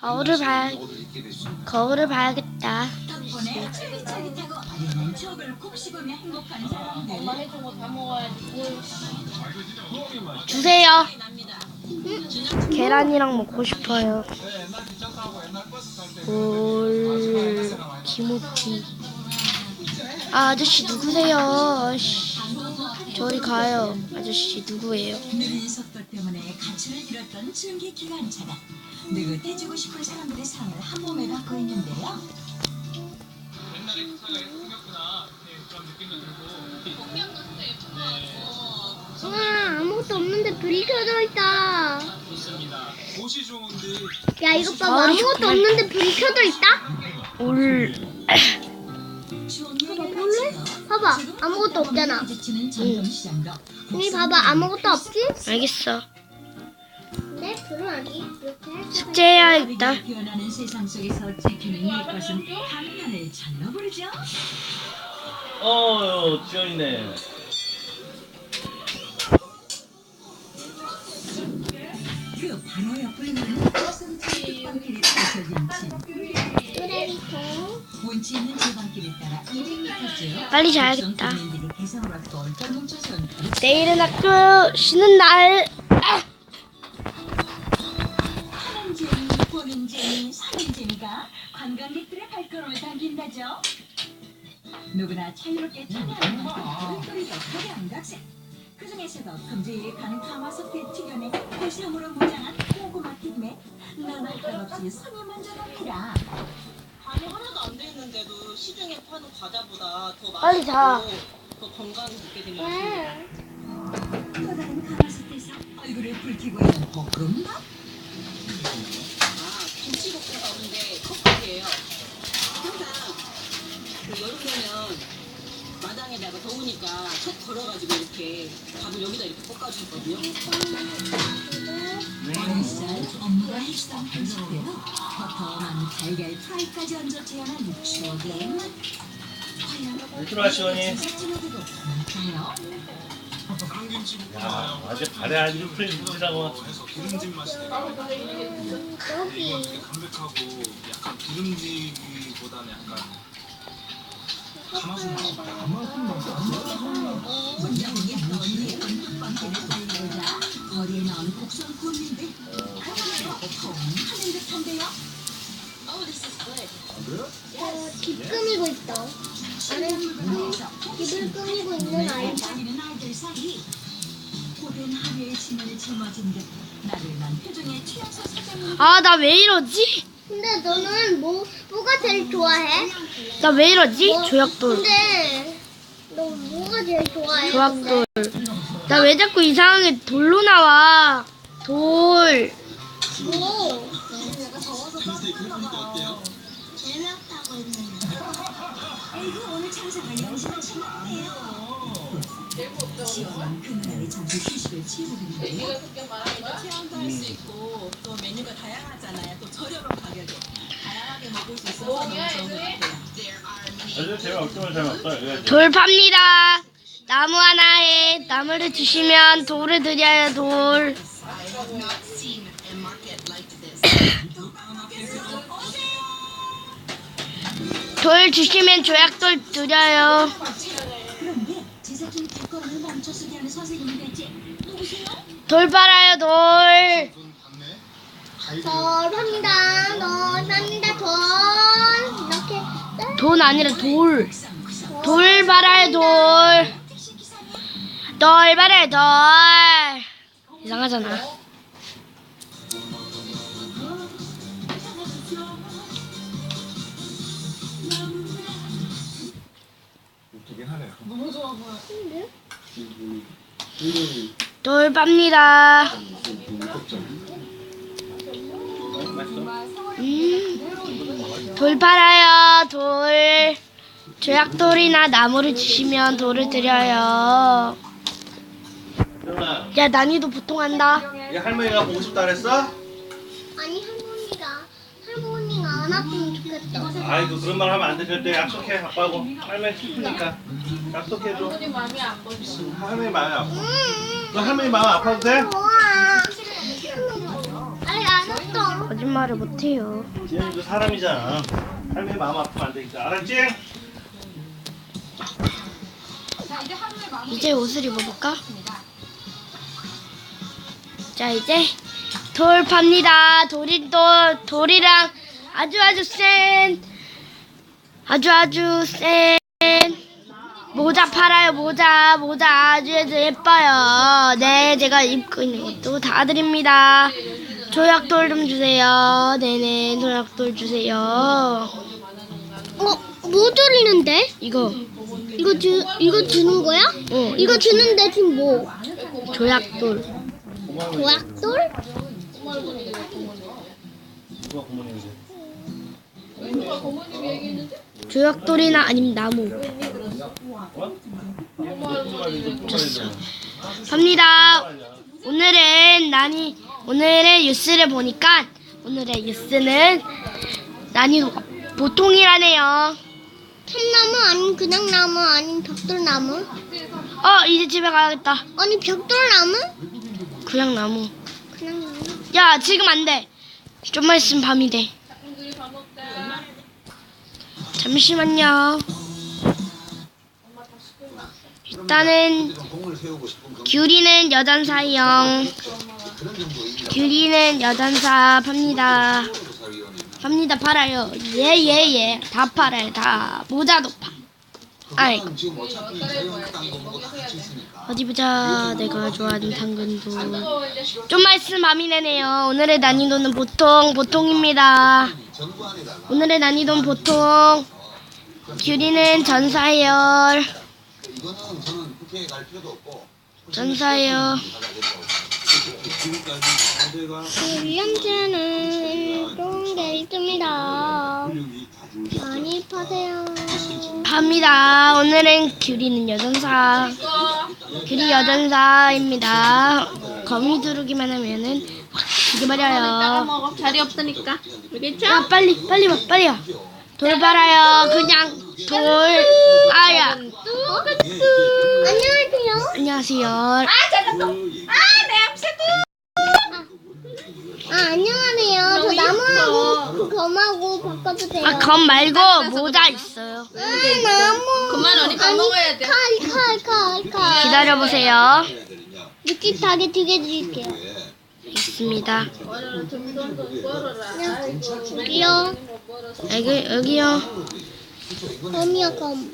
거울을 봐야 거울을 봐야겠다. 덕분에 쫄깃쫄깃하고 아련한 추억을 꼭 씹으며 행복한 사람들. 주세요. 계란이랑 먹고 싶어요. 올 김치. 아, 아저씨 누구세요? 씨, 저리 가요. 아저씨 누구예요? 증기 기관차가 느긋해지고 싶은 사람들의 삶을 한 몸에 갖고 있는데요. 와 아무것도 없는데 불이 켜져 있다. 옷이 좋은데 야 이거 봐봐 머리 아무것도 없는데 불이 켜져 있다. 올 봐봐 볼래? 봐봐 아무것도 없잖아. 전통시장도 여기 봐봐 아무것도 없지? 알겠어. 네 불을 아니 이렇게 할 수가 숙제해야 겠다. 변하는 세상 속에서 지키는 이 것은 당면을 잘라 부르죠. 어, 지연이네. 그 바로 옆을 있는 지방길에 펼쳐진 집. 쓰레기통. 운치 있는 지방길에 따라 200m쯤 빨리 자야겠다. 국민들이 개성으로 똘똘 뭉쳐선 내일은 학교 쉬는 날. 재미, 보는 재미, 사는 재미가 관광객들의 발걸음을 당긴다죠. 누구나 자유롭게 참여하는 만큼 똘똘이도 각양각색. 그 중에서도 큼직한 가마솥에 튀겨낸 고시함으로 무장한 고구마 튀김에 너나 것 없이 손이 만져갑니다. 간이 하나도 안 돼 있는데도 시중에 파는 과자보다 더 빨리 자. 맛있고 더 건강하게 먹게 되면 왜? 또 다른 가마솥에서 얼굴을 붉히고 있는 볶음밥. 아 김치볶음밥 없는데 컵밥이에요. 항상 그 여름 되면 마당에다가 더우니까 컵 걸어가지고 이렇게 밥을 여기다 이렇게 볶아주거든요. 엄마가 해주던 한식대로 버터만 달걀 프라이까지 얹어 재현한 추억의 맛. 많을까요? 깡김치 볶음밥 야, 아직 발에 아주 프린스라고. 해서 기름진 맛이. 여기 이건 되게 담백하고 약간 기름지기보다는 약간 가마솥 맛이 분 짊어진 듯 표정의 사장님 아, 나 왜 이러지? 근데 너는 뭐 뭐가 제일 좋아해? 나 왜 이러지? 뭐, 조약돌. 근데 너 뭐가 제일 좋아해? 조약돌. 나 왜 자꾸 이상하게 돌로 나와? 돌. 뭐? 에이구 오늘 장사가 영심치 않네요 돌 팝니다. 나무 하나에 나무를 주시면 돌을 드려요, 돌. 돌 주시면 조약돌 드려요. 돌 팔아요, 돌. 돈 받네. 가이드 덜 합니다. 덜 합니다. 덜 이렇게 돈 아니라 돌. 돌 팔아요, 돌. 돌 팔아요, 돌. 이상하잖아. 되긴 하네요. 돌 팝니다. 음, 돌 팔아요, 돌. 조약돌이나 나무를 주시면 돌을 드려요. 야, 난이도 보통 한다. 이 할머니가 보고 싶다 그랬어? 아니 할머니가 할머니가 안 좋겠다. 아이고, 그런 말 하면 안 돼. 그때 약속해, 아빠하고. 할머니 슬프니까. 약속해줘. 할머니 마음이 안 아파. 할머니 마음이 아파. 음, 너 할머니 마음 아파도 돼? 좋아. 아니 안 왔어. 거짓말을 못해요. 지현이도 사람이잖아. 할머니 마음 아프면 안 되니까 알았지? 이제 옷을 입어볼까? 자 이제 돌 팝니다. 돌이 돌 돌이랑 아주 아주 센 아주 아주 센 모자 팔아요 모자 모자 아주 아주 예뻐요. 네 제가 입고 있는 것도 다 드립니다. 조약돌 좀 주세요. 네네 조약돌 주세요. 어, 뭐 드리는데? 이거 이거 주 이거 주는 거야? 어 이거 주는데 지금 뭐? 조약돌 도약돌? 누가 부모님이세요? 조약돌이나 아니면 나무. 줬어. 갑니다. 오늘은 난이 오늘의 뉴스를 보니까 오늘의 뉴스는 난이도가 보통이라네요. 참나무 아니면 그냥 나무 아니면 벽돌나무? 어 이제 집에 가야겠다. 아니 벽돌나무? 그냥 나무. 그냥 나무? 야 지금 안 돼. 좀만 있으면 밤이 돼. 잠시만요. 일단은 귤이는 여전사형. 귤이는 여전사 팝니다. 팝니다 팔아요. 예예 예. 다 팔아요 다. 모자도 파. 아이 어디 보자. 내가 좋아하는 당근도. 좀만 있으면 밤이 되네요. 오늘의 난이도는 보통 보통입니다. 오늘의 난이도는 보통. 귤이는 전사열. 지금까지 자제가 유연체는 좋은 게 있습니다. 많이 파세요. 합니다. 오늘은 귤이는 여전사. 귤이 여전사입니다. 거미 두르기만 하면은 확. 먹어. 자리 없으니까. 알겠죠? 야 빨리 빨리 와 빨리 와. 돌 팔아요. 그냥 돌. 아야. 안녕하세요. 안녕하세요. 아 안녕하세요. 저그 검하고 바꿔도 돼요. 아 검 말고 모자 있어요. 아, 나무. 그만 언니 밥 먹어야 돼. 칼, 칼, 칼, 칼. 기다려 보세요. 느낌 다게 두 개 드릴게요. 있습니다. 여기요. 여기 여기요. 검이요, 검.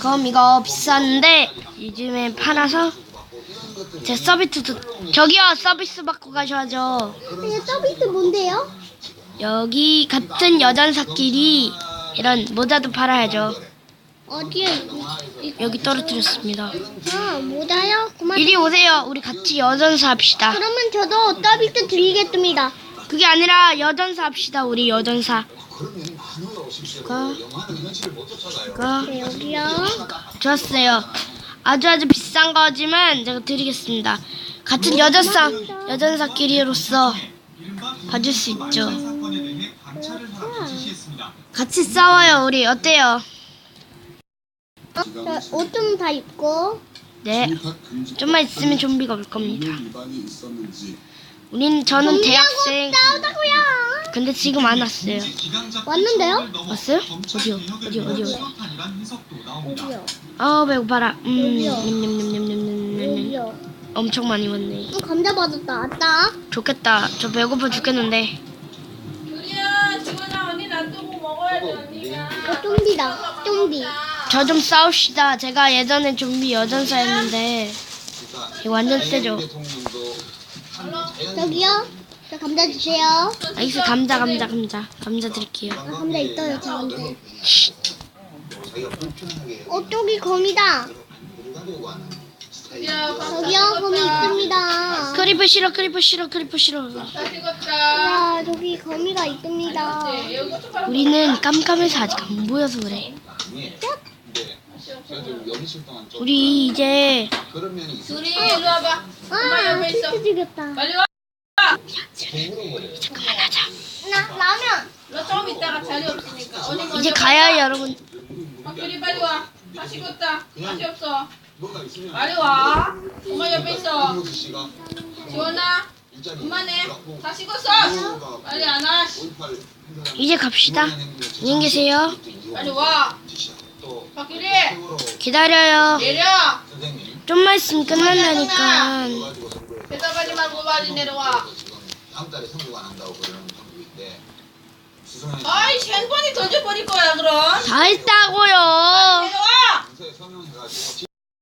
검 이거 비싼데 요즘에 팔아서 제 서비스도 저기요 서비스 받고 가셔야죠. 이게 서비스 뭔데요? 여기 같은 여전사끼리 이런 모자도 팔아야죠. 어디에? 여기 떨어뜨렸습니다. 아, 모자요? 그만. 이리 오세요. 우리 같이 여전사 합시다. 그러면 저도 서비스 드리겠습니다. 그게 아니라 여전사 합시다. 우리 여전사. 가, 가. 네, 여기요. 좋았어요. 아주 아주 비싼 거지만 제가 드리겠습니다. 같은 여전사 여전사끼리로서 봐줄 수 있죠. 같이 싸워요. 우리 어때요? 어, 옷좀 다 입고. 네. 좀만 있으면 좀비가 올 겁니다. 우린 저는 대학생. 싸우자고요. 근데 지금 안 왔어요. 왔는데요? 왔어요? 어디요? 어디요? 어디요? 여기요. 아 배고파라. 음, 여기요. 냠냠냠냠냠냠냠. 여기요. 엄청 많이 왔네. 어, 감자 받았다. 왔다. 좋겠다. 저 배고파 죽겠는데. 우리야, 지원아 언니 놔두고 먹어야 돼 언니가. 어, 좀비다. 좀비. 저좀 싸웁시다. 제가 예전에 좀비 여전사였는데 이거 완전 세죠. 저기요. 저 감자 주세요. 나이스 감자 감자 감자 감자 드릴게요. 아, 감자 있어요, 저한테. 어, 저기 거미다. 저기요, 거미 있습니다. 크리프 싫어 크리프 싫어 크리프 싫어. 다. 와, 저기 거미가 있습니다. 여기 고춧가루 우리는 깜깜해서 아직 안 보여서 그래. 우리 이제 둘이 일로 와봐. 엄마 아, 옆에 있어. 치즈 죽였다. 빨리 와. 이제 그만하자. 나, 라면. 너좀 이따가 자리 없으니까. 먼저 이제 가야 여러분. 박규리 빨리 와. 다 식었다. 맛이 없어. 빨리 와. 엄마 옆에 있어. 지원아. 그만해. 다 식었어. 빨리 안 와. 이제 갑시다. 안녕히 계세요. 빨리 와. 박규리 기다려요. 내려. 좀만 있으면 끝난다니까. 대답하지 말고 빨리 내려와. 다음 달에 선거가 난다고 그러는 정부인데 수성현 아이 핸폰이 던져버릴 거야 그럼. 다 했다고요. 서명해가지고